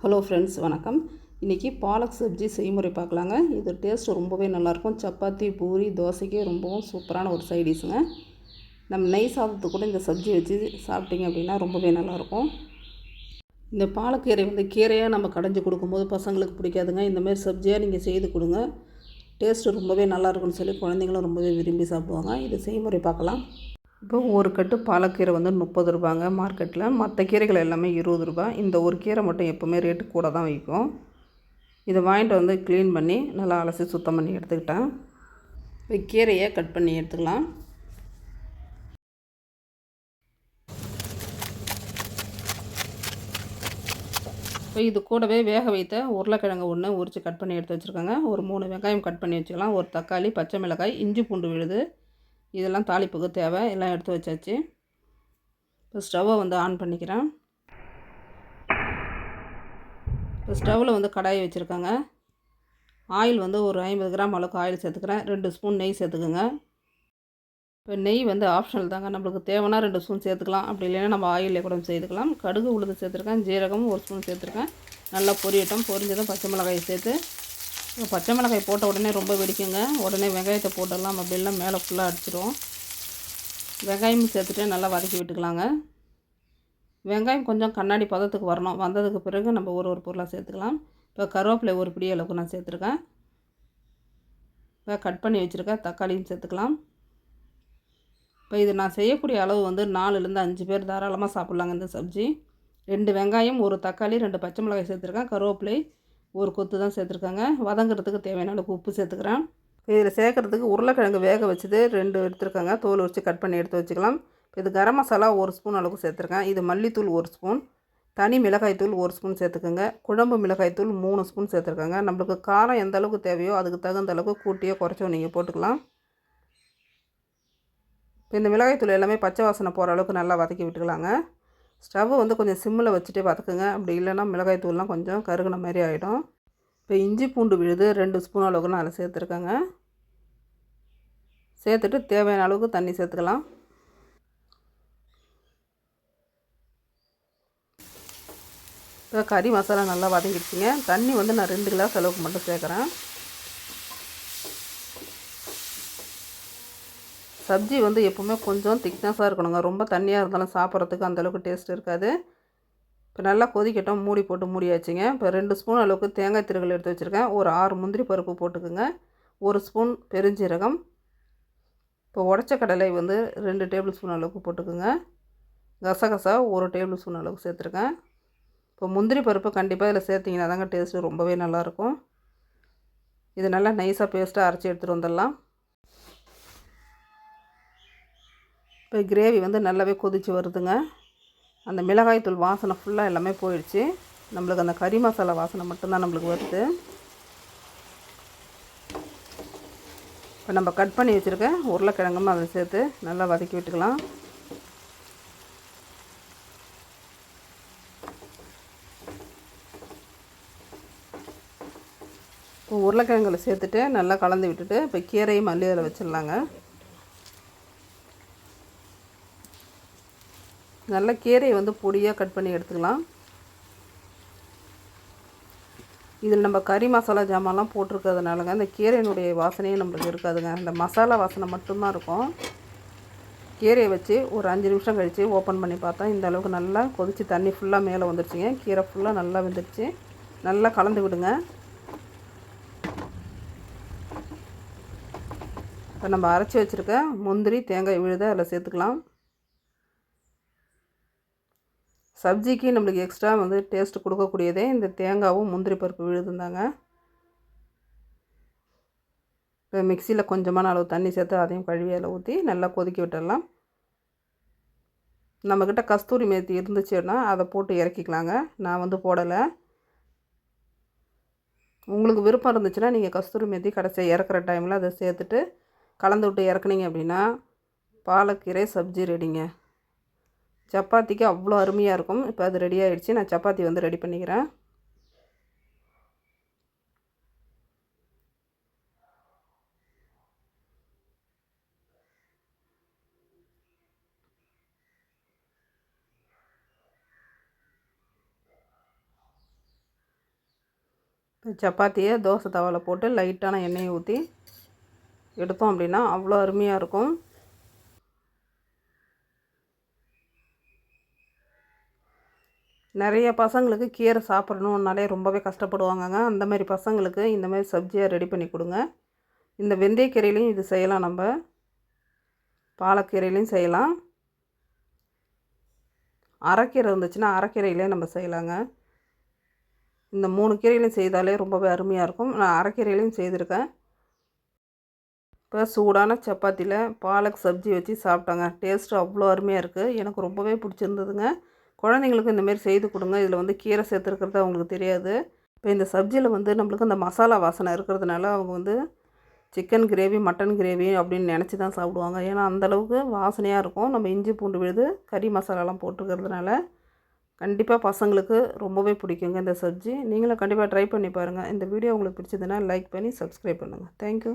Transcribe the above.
Hello friends வணக்கம். இன்றைக்கி பாலக் சப்ஜி செய்முறை பார்க்கலாங்க. இது டேஸ்ட் ரொம்பவே நல்லாயிருக்கும். சப்பாத்தி பூரி தோசைக்கு ரொம்பவும் சூப்பரான ஒரு சைடிஷுங்க நம்ம நெய் சாதத்துக்கு கூட இந்த சப்ஜி வச்சு சாப்பிட்டீங்க அப்படின்னா ரொம்பவே நல்லாயிருக்கும். இந்த பாலக்கீரை வந்து கீரையாக நம்ம கடைஞ்சி கொடுக்கும்போது பசங்களுக்கு பிடிக்காதுங்க. இந்தமாரி சப்ஜியாக நீங்கள் செய்து கொடுங்க. டேஸ்ட்டு ரொம்பவே நல்லாயிருக்குன்னு சொல்லி குழந்தைங்களும் ரொம்பவே விரும்பி சாப்பிடுவாங்க. இது செய்முறை பார்க்கலாம். இப்போ ஒரு கட்டு பாலக்கீரை வந்து முப்பது ரூபாங்க மார்க்கெட்டில். மற்ற கீரைகள் எல்லாமே இருபது ரூபாய் இந்த ஒரு கீரை மட்டும் எப்போவுமே ரேட்டு கூட தான் விற்கும். இதை வாங்கிட்டு வந்து க்ளீன் பண்ணி நல்லா அலசி சுத்தம் பண்ணி எடுத்துக்கிட்டேன். இப்போ கீரையை கட் பண்ணி எடுத்துக்கலாம். இப்போ இது கூடவே வேக வைத்த உருளைக்கிழங்கு ஒன்று உரித்து கட் பண்ணி எடுத்து வச்சுருக்காங்க. ஒரு மூணு வெங்காயம் கட் பண்ணி வச்சுக்கலாம். ஒரு தக்காளி பச்சை மிளகாய் இஞ்சி பூண்டு விழுது. இதெல்லாம் தாளிப்புக்கு தேவை. எல்லாம் எடுத்து வச்சாச்சு. இப்போ ஸ்டவ்வை வந்து ஆன் பண்ணிக்கிறேன். இப்போ ஸ்டவ்வில் வந்து கடாயை வச்சுருக்காங்க. ஆயில் வந்து ஒரு ஐம்பது கிராம் அளவுக்கு ஆயில் சேர்த்துக்கிறேன். ரெண்டு ஸ்பூன் நெய் சேர்த்துக்குங்க. இப்போ நெய் வந்து ஆப்ஷனல் தாங்க. நம்மளுக்கு தேவைன்னா ரெண்டு ஸ்பூன் சேர்த்துக்கலாம். அப்படி இல்லைன்னா நம்ம ஆயிலே கூட சேர்த்துக்கலாம். கடுகு உளுந்து சேர்த்துருக்கேன். ஜீரகமும் ஒரு ஸ்பூன் சேர்த்துருக்கேன். நல்லா பொரியட்டும். பொரிஞ்சதும் பச்சை மிளகாயை சேர்த்து பச்சை மிளகாய் போட்ட உடனே ரொம்ப வெடிக்குங்க. உடனே வெங்காயத்தை போட்டுடலாம். அப்படிலாம் மேலே ஃபுல்லாக அடிச்சிடும் வெங்காயமும் சேர்த்துட்டு நல்லா வதக்கி விட்டுக்கலாங்க. வெங்காயம் கொஞ்சம் கண்ணாடி பதத்துக்கு வரணும். வந்ததுக்கு பிறகு நம்ம ஒரு ஒரு பொருளாக சேர்த்துக்கலாம். இப்போ கருவேப்பிலை ஒரு பிடி அளவுக்கு நான் சேர்த்துருக்கேன். இப்போ கட் பண்ணி வச்சுருக்கேன் தக்காளியும் சேர்த்துக்கலாம். இப்போ இது நான் செய்யக்கூடிய அளவு வந்து நாலுலேருந்து அஞ்சு பேர் தாராளமாக சாப்பிட்லாங்க இந்த சப்ஜி. ரெண்டு வெங்காயம் ஒரு தக்காளி ரெண்டு பச்சை மிளகாய் சேர்த்துருக்கேன். கருவேப்பிலை ஒரு கொத்து தான் சேர்த்துருக்காங்க. வதங்குறதுக்கு தேவையான அளவுக்கு உப்பு சேர்த்துக்கிறேன். இதில் சேர்க்குறதுக்கு உருளைக்கிழங்கு வேக வச்சது ரெண்டு எடுத்துருக்காங்க. தோல் வச்சு கட் பண்ணி எடுத்து வச்சுக்கலாம். இது கரம் மசாலா ஒரு ஸ்பூன் அளவுக்கு சேர்த்துருக்கேன். இது மல்லித்தூள் ஒரு ஸ்பூன். தனி மிளகாய்த்தூள் ஒரு ஸ்பூன் சேர்த்துக்கோங்க. குழம்பு மிளகாய்த்தூள் மூணு ஸ்பூன் சேர்த்துருக்காங்க. நம்மளுக்கு காரம் எந்த அளவுக்கு தேவையோ அதுக்கு தகுந்த அளவுக்கு கூட்டியோ குறைச்சோ நீங்கள் போட்டுக்கலாம். இப்போ இந்த மிளகாய்த்தூள் எல்லாமே பச்சை வாசனை போகிற அளவுக்கு நல்லா வதக்கி விட்டுக்கலாங்க. ஸ்டவ் வந்து கொஞ்சம் சிம்மில் வச்சுட்டே வதக்குங்க. அப்படி இல்லைன்னா மிளகாய்த்தூள்லாம் கொஞ்சம் கருகுன மாதிரி ஆகிடும் இப்போ இஞ்சி பூண்டு விழுது ரெண்டு ஸ்பூன் அளவுக்கு நான் அதில் சேர்த்துருக்கேங்க. சேர்த்துட்டு தேவையான அளவுக்கு தண்ணி சேர்த்துக்கலாம். இப்போ கறி மசாலா நல்லா வதங்கிடுச்சிங்க. தண்ணி வந்து நான் ரெண்டு கிளாஸ் அளவுக்கு மட்டும் சேர்க்குறேன். சப்ஜி வந்து எப்போவுமே கொஞ்சம் திக்னஸாக இருக்கணுங்க. ரொம்ப தண்ணியாக இருந்தாலும் சாப்பிட்றதுக்கு அந்தளவுக்கு டேஸ்ட் இருக்காது. இப்போ நல்லா கொதிக்கட்டும் மூடி போட்டு மூடியாச்சுங்க. இப்போ ரெண்டு ஸ்பூன் அளவுக்கு தேங்காய் திருகல் எடுத்து வச்சுருக்கேன். ஒரு ஆறு முந்திரி பருப்பு போட்டுக்குங்க. ஒரு ஸ்பூன் பெருஞ்சீரகம். இப்போ உடச்ச கடலை வந்து ரெண்டு டேபிள் ஸ்பூன் அளவுக்கு போட்டுக்குங்க. கசகசா ஒரு டேபிள் ஸ்பூன் அளவுக்கு சேர்த்துருக்கேன். இப்போ முந்திரி பருப்பு கண்டிப்பாக இதில் சேர்த்திங்கன்னா தாங்க டேஸ்ட்டு ரொம்பவே நல்லாயிருக்கும். இது நல்லா நைஸாக பேஸ்ட்டாக அரைச்சி எடுத்துகிட்டு வந்துடலாம். இப்போ கிரேவி வந்து நல்லாவே கொதித்து வருதுங்க. அந்த மிளகாய்த்தூள் வாசனை ஃபுல்லாக எல்லாமே போயிடுச்சு. நம்மளுக்கு அந்த கறி மசாலா வாசனை மட்டும்தான் நம்மளுக்கு வருது. இப்போ நம்ம கட் பண்ணி வச்சுருக்க உருளைக்கிழங்கும் அதை சேர்த்து நல்லா வதக்கி விட்டுக்கலாம். இப்போ உருளைக்கிழங்குல சேர்த்துட்டு நல்லா கலந்து விட்டுட்டு இப்போ கீரையும் மல்லி அதில் வச்சிடலாங்க. நல்ல கீரையை வந்து பொடியாக கட் பண்ணி எடுத்துக்கலாம். இதில் நம்ம கறி மசாலா ஜாமான்லாம் போட்டிருக்கிறதுனாலங்க இந்த கீரையினுடைய வாசனையும் நம்மளுக்கு இருக்காதுங்க. இந்த மசாலா வாசனை மட்டும்தான் இருக்கும். கீரையை வச்சு ஒரு அஞ்சு நிமிஷம் கழித்து ஓப்பன் பண்ணி பார்த்தா இந்த அளவுக்கு நல்லா கொதித்து தண்ணி ஃபுல்லாக மேலே வந்துருச்சுங்க. கீரை ஃபுல்லாக நல்லா வெந்துருச்சு. நல்லா கலந்து விடுங்க. இப்போ நம்ம அரைச்சி வச்சுருக்க முந்திரி தேங்காய் விழுத அதில் சேர்த்துக்கலாம். சப்ஜிக்கு நம்மளுக்கு எக்ஸ்ட்ரா வந்து டேஸ்ட் கொடுக்கக்கூடியதே இந்த தேங்காவும் முந்திரி பருப்பு விழுதுந்தாங்க. இப்போ மிக்சியில் கொஞ்சமான அளவு தண்ணி சேர்த்து அதையும் கழுவி அதில் ஊற்றி நல்லா கொதிக்க விட்டுடலாம். நம்மக்கிட்ட கஸ்தூரி மேத்தி இருந்துச்சுன்னா அதை போட்டு இறக்கிக்கலாங்க. நான் வந்து போடலை. உங்களுக்கு விருப்பம் இருந்துச்சுன்னா நீங்கள் கஸ்தூரி மேத்தி கடைசியாக இறக்குற டைமில் அதை சேர்த்துட்டு கலந்து விட்டு இறக்குனீங்க அப்படின்னா பாலக்கீரை சப்ஜி ரெடிங்க சப்பாத்திக்கு அவ்வளோ அருமையாக இருக்கும். இப்போ அது ரெடி ஆகிடுச்சு நான் சப்பாத்தி வந்து ரெடி பண்ணிக்கிறேன். இப்போ சப்பாத்தியை தோசை தவாவில் போட்டு லைட்டான எண்ணெயை ஊற்றி எடுத்தோம் அப்படின்னா அவ்வளோ அருமையாக இருக்கும். நிறைய பசங்களுக்கு கீரை சாப்பிடணுன்னாலே ரொம்பவே கஷ்டப்படுவாங்கங்க. அந்த மாதிரி பசங்களுக்கு இந்த மாதிரி சப்ஜியாக ரெடி பண்ணி கொடுங்க. இந்த வெந்தயக்கீரையிலையும் இது செய்யலாம் நம்ம. பாலக்கீரையிலையும் செய்யலாம். அரைக்கீரை இருந்துச்சுன்னா அரைக்கீரையிலே நம்ம செய்யலாங்க. இந்த மூணு கீரையிலையும் செய்தாலே ரொம்பவே அருமையாக இருக்கும். நான் அரைக்கீரையிலையும் செய்திருக்கேன். இப்போ சூடான சப்பாத்தியில் பாலக் சப்ஜி வச்சு சாப்பிட்டாங்க. டேஸ்ட்டு அவ்வளோ அருமையாக இருக்குது எனக்கு ரொம்பவே பிடிச்சிருந்ததுங்க. குழந்தைங்களுக்கும் இந்தமாரி செய்து கொடுங்க. இதில் வந்து கீரை சேர்த்துருக்கிறது அவங்களுக்கு தெரியாது. இப்போ இந்த சப்ஜியில் வந்து நம்மளுக்கு அந்த மசாலா வாசனை இருக்கிறதுனால அவங்க வந்து சிக்கன் கிரேவி மட்டன் கிரேவி அப்படின்னு நினச்சி தான் சாப்பிடுவாங்க. ஏன்னா அந்தளவுக்கு வாசனையாக இருக்கும். நம்ம இஞ்சி பூண்டு விழுது கறி மசாலாலாம் போட்டுருக்கிறதுனால கண்டிப்பாக பசங்களுக்கு ரொம்பவே பிடிக்குங்க இந்த சப்ஜி. நீங்களும் கண்டிப்பாக ட்ரை பண்ணி பாருங்கள் இந்த வீடியோ உங்களுக்கு பிடிச்சதுன்னா லைக் பண்ணி சப்ஸ்கிரைப் பண்ணுங்கள் தேங்க்யூ.